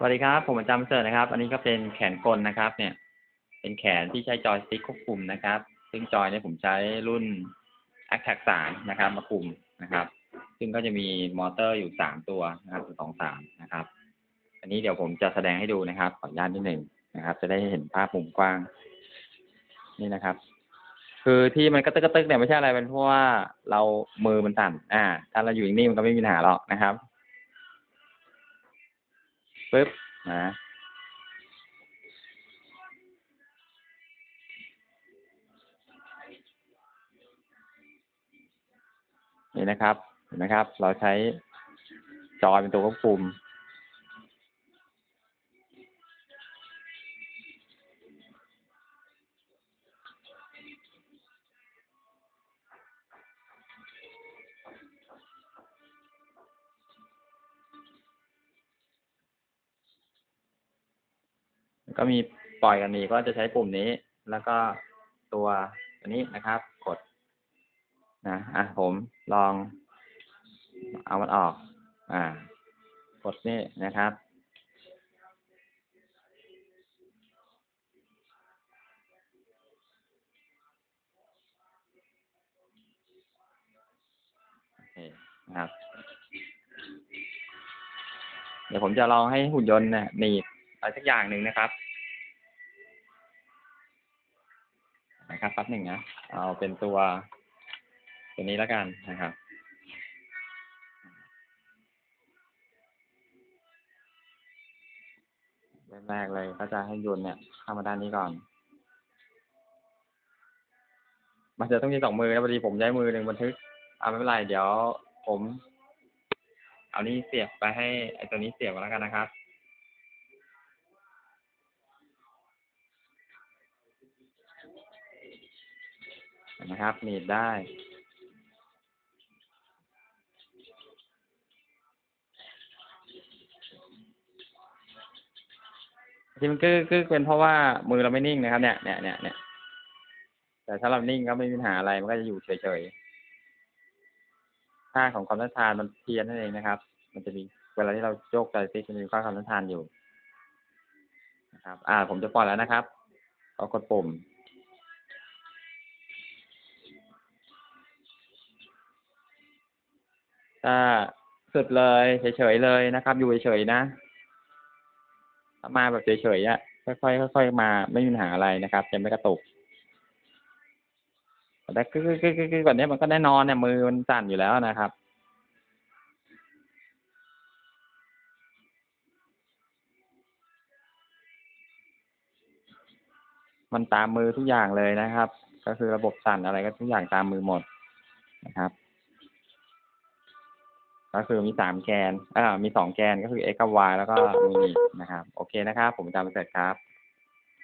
สวัสดีครับ ผมอาจารย์ประเสริฐนะครับ อันนี้ก็เป็นแขนกลนะครับ เนี่ย เป็นแขนที่ใช้จอยสติ๊กควบคุมนะครับ ซึ่งจอยเนี่ยผมใช้รุ่น a c t a c 3นะครับ มาคุมนะครับ ซึ่งก็จะมีมอเตอร์อยู่สามตัวนะครับสองสามนะครับ อันนี้เดี๋ยวผมจะแสดงให้ดูนะครับ ขออนุญาตนิดหนึ่งนะครับ จะได้เห็นภาพมุมกว้าง นี่นะครับ คือที่มันกระตึกกระตึกเนี่ยไม่ใช่อะไรเป็นเพราะว่าเรามือมันสั่นอ่า ถ้าเราอยู่นิ่งๆมันก็ไม่มีปัญหาหรอกนะครับ ปึ๊บนะนี่นะครับเห็นไหมครับ เราใช้จอยเป็นตัวควบคุม ก็มีปล่อยกันหนีก็จะใช้ปุ่มนี้ แล้วก็ตัวอันนี้นะครับ กด นะอะผมลอง เอามันออก อ่า กดนี่นะครับโอเคนะครับเดี๋ยวผมจะลองให้หุ่นยนต์เนี่ยหนีบอะไรสักอย่างหนึ่งนะครับ นะครับแป๊บหนึ่งนะเอาเป็นตัว ตัวนี้แล้วกันนะครับเริ่มแรกเลยก็จะให้ยนเนี่ยเข้ามาด้านนี้ก่อน มันจะต้องมีสองมือนะพอดีผมใช้มือหนึ่งบันทึกเอาไม่เป็นไรเดี๋ยวผม เอานี้เสียบไปให้ไอตัวนี้เสียบแล้วกันนะครับ นไหมครับ หนีบได้ ที่มันกึกกึกเป็นเพราะว่ามือเราไม่นิ่งนะครับ เนี่ยเนี่ยเนี่ยเนี่ยแต่ถ้าเรานิ่งก็ไม่มีปัญหาอะไรมันก็จะอยู่เฉยๆค่าของความต้านทานมันเพี้ยนนั่นเองนะครับ มันจะมีเวลาที่เราโยกใจซิกมันมีค่าความต้านทานอยู่นะครับ อ่า ผมจะปล่อยแล้วนะครับ ก็กดปุ่ม ถ้าสุดเลยเฉยๆเลยนะครับ อยู่เฉยๆนะมาแบบเฉยๆอะค่อยๆค่อยๆมาไม่มีปัญหาอะไรนะครับจะไม่กระตุกแต่กึกๆๆๆแบบนี้มันก็แน่นอนเนี่ยมือมันสั่นอยู่แล้วนะครับมันตามมือทุกอย่างเลยนะครับ ก็คือระบบสั่นอะไรก็ทุกอย่างตามมือหมดนะครับ ก็คือมีสามแกนอ่ามีสองแกนก็คือ x กับ y แล้วก็มีนะครับ โอเคนะครับ ผมอาจารย์ประเสริฐครับ